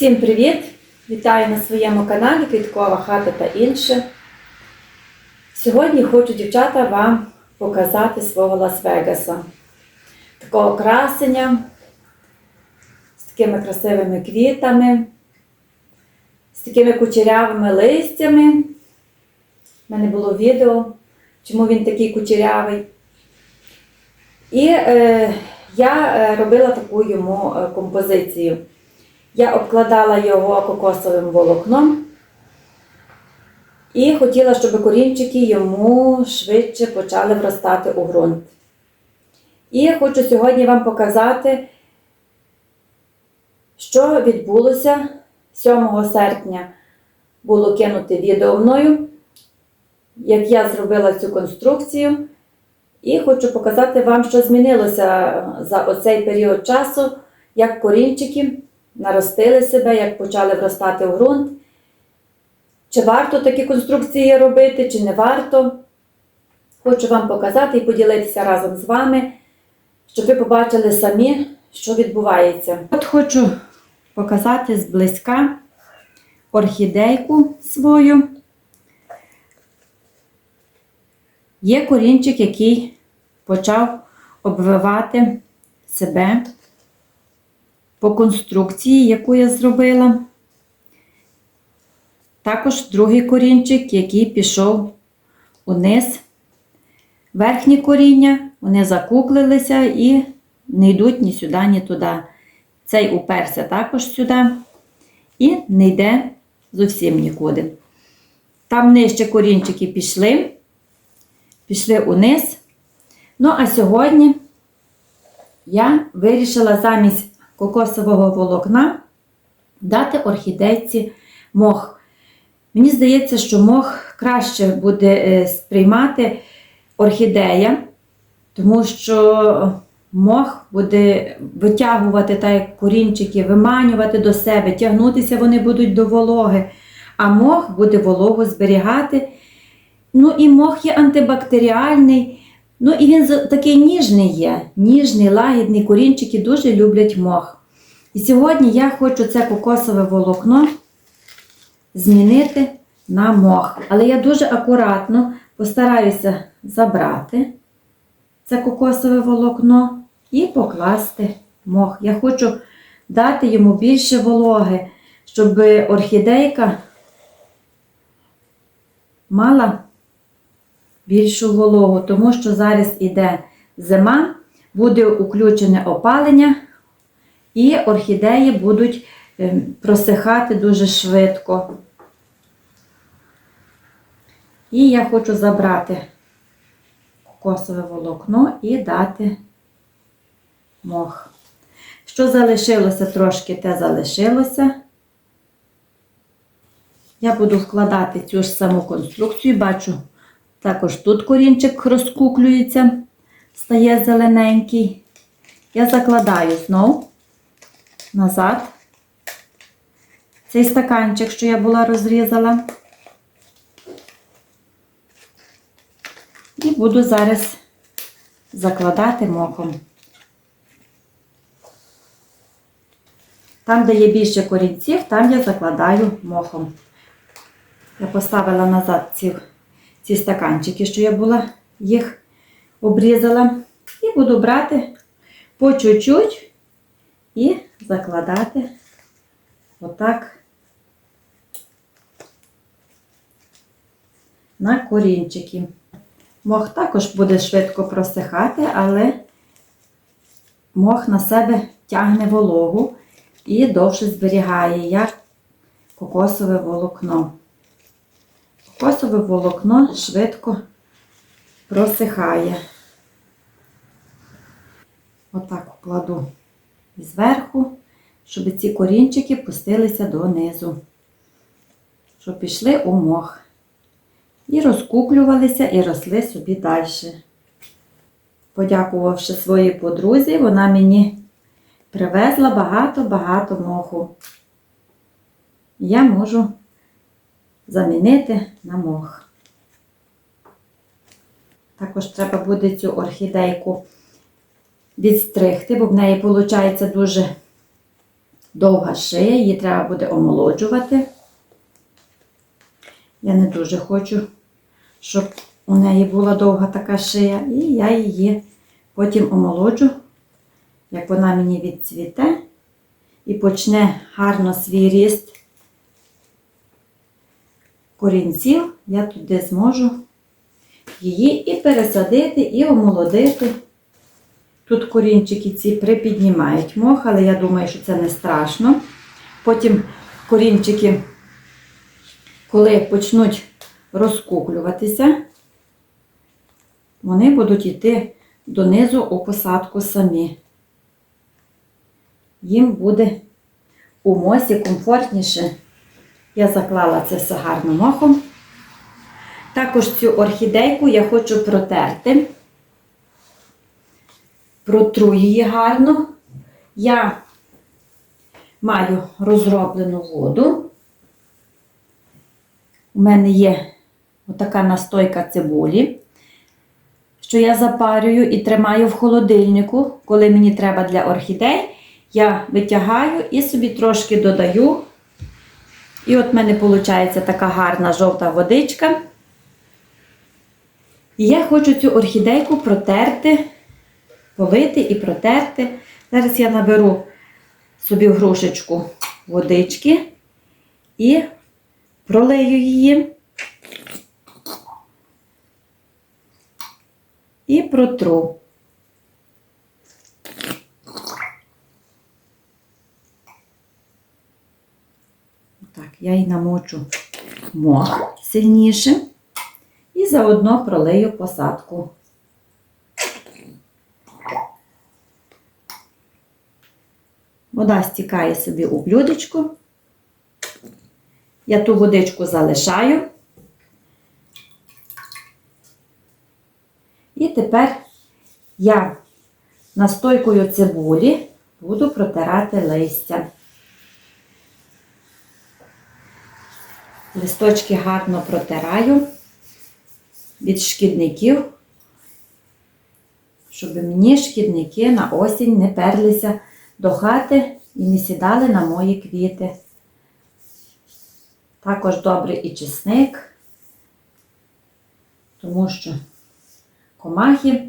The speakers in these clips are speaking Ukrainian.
Всім привіт! Вітаю на своєму каналі Квіткова хата та інше. Сьогодні хочу, дівчата, вам показати свого Лас-Вегаса. Такого красення з такими красивими квітами, з такими кучерявими листями. У мене було відео, чому він такий кучерявий. І е, я е, робила таку йому е, композицію. Я обкладала його кокосовим волокном і хотіла, щоб корінчики йому швидше почали вростати у ґрунт. І хочу сьогодні вам показати, що відбулося 7 серпня. Було кинуте відео мною, як я зробила цю конструкцію. І хочу показати вам, що змінилося за оцей період часу, як корінчики наростили себе, як почали вростати у ґрунт. Чи варто такі конструкції робити, чи не варто. Хочу вам показати і поділитися разом з вами, щоб ви побачили самі, що відбувається. От хочу показати зблизька орхідейку свою. Є корінчик, який почав обвивати себе по конструкції, яку я зробила. Також другий корінчик, який пішов униз. Верхні коріння, вони закуклилися і не йдуть ні сюди, ні туди. Цей уперся також сюди і не йде зовсім нікуди. Там нижче корінчики пішли, пішли униз. Ну, а сьогодні я вирішила замість кокосового волокна дати орхідейці мох. Мені здається, що мох краще буде е, сприймати орхідея, тому що мох буде витягувати так, як корінчики, виманювати до себе, тягнутися вони будуть до вологи, а мох буде вологу зберігати. Ну і мох є антибактеріальний. Ну і він такий ніжний є, ніжний, лагідний, корінчики дуже люблять мох. І сьогодні я хочу це кокосове волокно змінити на мох. Але я дуже акуратно постараюся забрати це кокосове волокно і покласти мох. Я хочу дати йому більше вологи, щоб орхідейка мала більшу вологу, тому що зараз іде зима, буде включене опалення, і орхідеї будуть ем, просихати дуже швидко. І я хочу забрати кокосове волокно і дати мох. Що залишилося трошки, те залишилося. Я буду вкладати цю ж саму конструкцію, бачу, також тут корінчик розкуклюється, стає зелененький. Я закладаю знову назад цей стаканчик, що я була розрізала. І буду зараз закладати мохом. Там, де є більше корінців, там я закладаю мохом. Я поставила назад ці ці стаканчики, що я була їх обрізала. І буду брати по чуть-чуть і закладати отак на корінчики. Мох також буде швидко просихати, але мох на себе тягне вологу і довше зберігає, як кокосове волокно. Кокосове волокно швидко просихає. Отак вкладу зверху, щоб ці корінчики пустилися донизу, щоб пішли у мох. І розкуклювалися і росли собі далі. Подякувавши своїй подрузі, вона мені привезла багато-багато моху. Я можу замінити на мох. Також треба буде цю орхідейку відстригти, бо в неї, виходить, дуже довга шия, її треба буде омолоджувати. Я не дуже хочу, щоб у неї була довга така шия, і я її потім омолоджу, як вона мені відцвіте і почне гарно свій ріст корінців, я туди зможу її і пересадити, і омолодити. Тут корінчики ці припіднімають мох, але я думаю, що це не страшно. Потім корінчики, коли почнуть розкуклюватися, вони будуть йти донизу у посадку самі. Їм буде у мосі комфортніше. Я заклала це все гарно мохом. Також цю орхідейку я хочу протерти. Протру її гарно. Я маю розроблену воду. У мене є отака настойка цибулі, що я запарюю і тримаю в холодильнику, коли мені треба для орхідей. Я витягаю і собі трошки додаю. І от в мене виходить така гарна жовта водичка. І я хочу цю орхідейку протерти, полити і протерти. Зараз я наберу собі грушечку водички і пролию її. І протру. Так, я її намочу мох сильніше і заодно пролию посадку. Вода стікає собі у блюдечко. Я ту водичку залишаю. І тепер я настойкою цибулі буду протирати листя. Листочки гарно протираю від шкідників, щоб мені шкідники на осінь не перлися до хати і не сідали на мої квіти. Також добрий і чесник, тому що комахи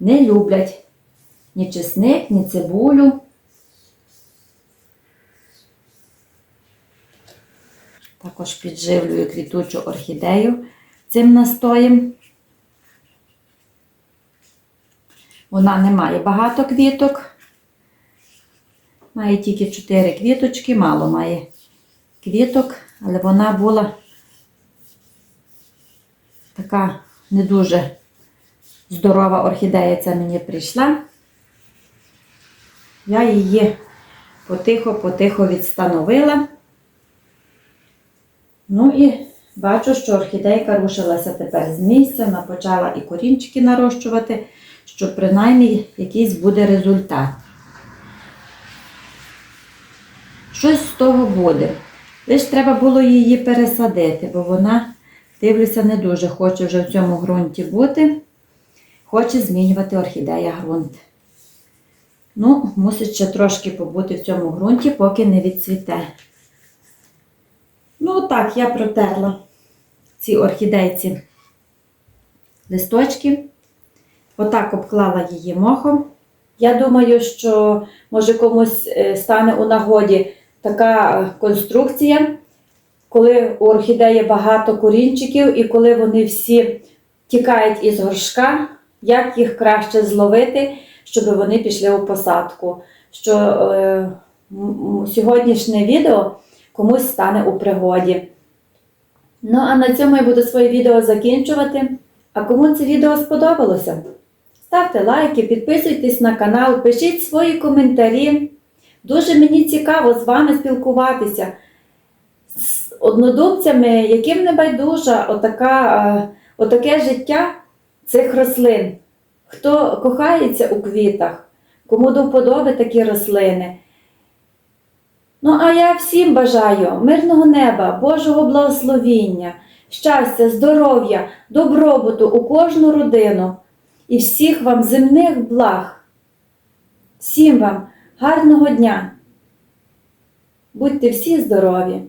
не люблять ні чесник, ні цибулю. Також підживлюю квітучу орхідею цим настоєм. Вона не має багато квіток. Має тільки 4 квіточки, мало має квіток, але вона була така не дуже здорова орхідея ця мені прийшла. Я її потихо-потихо відстановила. Ну і бачу, що орхідейка рушилася тепер з місця, вона почала і корінчики нарощувати, що принаймні якийсь буде результат. Щось з того буде. Лише треба було її пересадити, бо вона, дивлюся, не дуже хоче вже в цьому ґрунті бути. Хоче змінювати орхідея ґрунт. Ну, мусить ще трошки побути в цьому ґрунті, поки не відцвіте. Ну, так, я протерла ці орхідейці листочки. Отак обклала її мохом. Я думаю, що може комусь е, стане у нагоді така е, конструкція, коли у орхідеї багато корінчиків, і коли вони всі тікають із горшка, як їх краще зловити, щоб вони пішли у посадку. Що е, сьогоднішнє відео комусь стане у пригоді. Ну, а на цьому я буду своє відео закінчувати. А кому це відео сподобалося? Ставте лайки, підписуйтесь на канал, пишіть свої коментарі. Дуже мені цікаво з вами спілкуватися з однодумцями, яким не байдужа отака, е, отаке життя цих рослин. Хто кохається у квітах, кому до вподоби такі рослини. Ну, а я всім бажаю мирного неба, Божого благословіння, щастя, здоров'я, добробуту у кожну родину і всіх вам земних благ. Всім вам гарного дня! Будьте всі здорові!